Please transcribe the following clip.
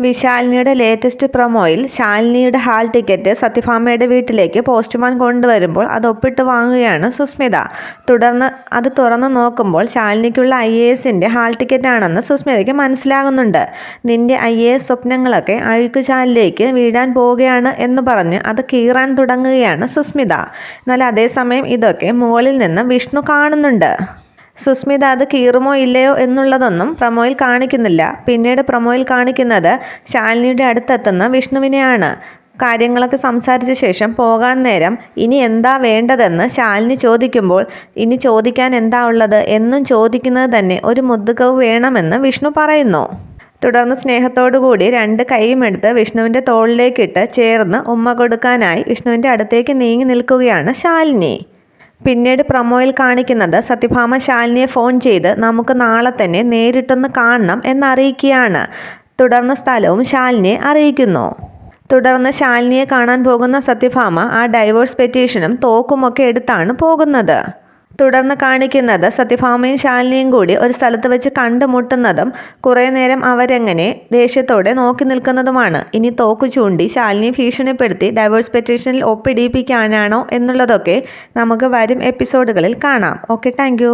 വിശാലിനിയുടെ latest പ്രൊമോയിൽ ശാലിനിയുടെ hall ticket സത്യഭാമയുടെ വീട്ടിലേക്ക് പോസ്റ്റ്മാൻ കൊണ്ടുവരുമ്പോൾ അത് ഒപ്പിട്ട് വാങ്ങുകയാണ് സുസ്മിത. തുടർന്ന് അത് തുറന്നു നോക്കുമ്പോൾ ശാലിനിക്കുള്ള ഐ എ എസിന്റെ ഹാൾ ടിക്കറ്റാണെന്ന് സുസ്മിതയ്ക്ക് മനസ്സിലാകുന്നുണ്ട്. നിന്റെ ഐ എ എസ് സ്വപ്നങ്ങളൊക്കെ അഴുക്കുചാലിലേക്ക് വീഴാൻ പോവുകയാണ് എന്ന് പറഞ്ഞ് അത് കീറാൻ തുടങ്ങുകയാണ് സുസ്മിത. എന്നാൽ അതേസമയം ഇതൊക്കെ മുകളിൽ നിന്ന് വിഷ്ണു കാണുന്നുണ്ട്. സുസ്മിത അത് കീറുമോ ഇല്ലയോ എന്നുള്ളതൊന്നും പ്രമോയിൽ കാണിക്കുന്നില്ല. പിന്നീട് പ്രമോയിൽ കാണിക്കുന്നത് ശാലിനിയുടെ അടുത്തെത്തുന്ന വിഷ്ണുവിനെയാണ്. കാര്യങ്ങളൊക്കെ സംസാരിച്ച ശേഷം പോകാൻ നേരം ഇനി എന്താ വേണ്ടതെന്ന് ശാലിനി ചോദിക്കുമ്പോൾ ഇനി ചോദിക്കാൻ എന്താ ഉള്ളത്? എന്നും ചോദിക്കുന്നത് തന്നെ ഒരു മുതുകവ് വേണമെന്ന് വിഷ്ണു പറയുന്നു തുടർന്ന് സ്നേഹത്തോടുകൂടി രണ്ട് കൈയും എടുത്ത് വിഷ്ണുവിന്റെ തോളിലേക്കിട്ട് ചേർന്ന് ഉമ്മ കൊടുക്കാനായി വിഷ്ണുവിന്റെ അടുത്തേക്ക് നീങ്ങി നിൽക്കുകയാണ് ശാലിനി. പിന്നീട് പ്രമോയിൽ കാണിക്കുന്നത് സത്യഭാമ ശാലിനിയെ ഫോൺ ചെയ്ത് നമുക്ക് നാളെ തന്നെ നേരിട്ടൊന്ന് കാണണം എന്നറിയിക്കുകയാണ്. തുടർന്ന് സ്ഥലവും ശാലിനിയെ അറിയിക്കുന്നു. തുടർന്ന് ശാലിനിയെ കാണാൻ പോകുന്ന സത്യഭാമ ആ ഡൈവോഴ്സ് പെറ്റീഷനും തോക്കുമൊക്കെ എടുത്താണ് പോകുന്നത്. തുടർന്ന് കാണിക്കുന്നത് സത്യഭാമയും ശാലിനിയും കൂടി ഒരു സ്ഥലത്ത് വെച്ച് കണ്ടുമുട്ടുന്നതും കുറേ നേരം അവരെങ്ങനെ ദേഷ്യത്തോടെ നോക്കി നിൽക്കുന്നതുമാണ്. ഇനി തോക്കു ചൂണ്ടി ശാലിനിയെ ഭീഷണിപ്പെടുത്തി ഡൈവേഴ്സ് പെറ്റീഷനിൽ ഒപ്പിടിയിപ്പിക്കാനാണോ എന്നുള്ളതൊക്കെ നമുക്ക് വരും എപ്പിസോഡുകളിൽ കാണാം. Okay thank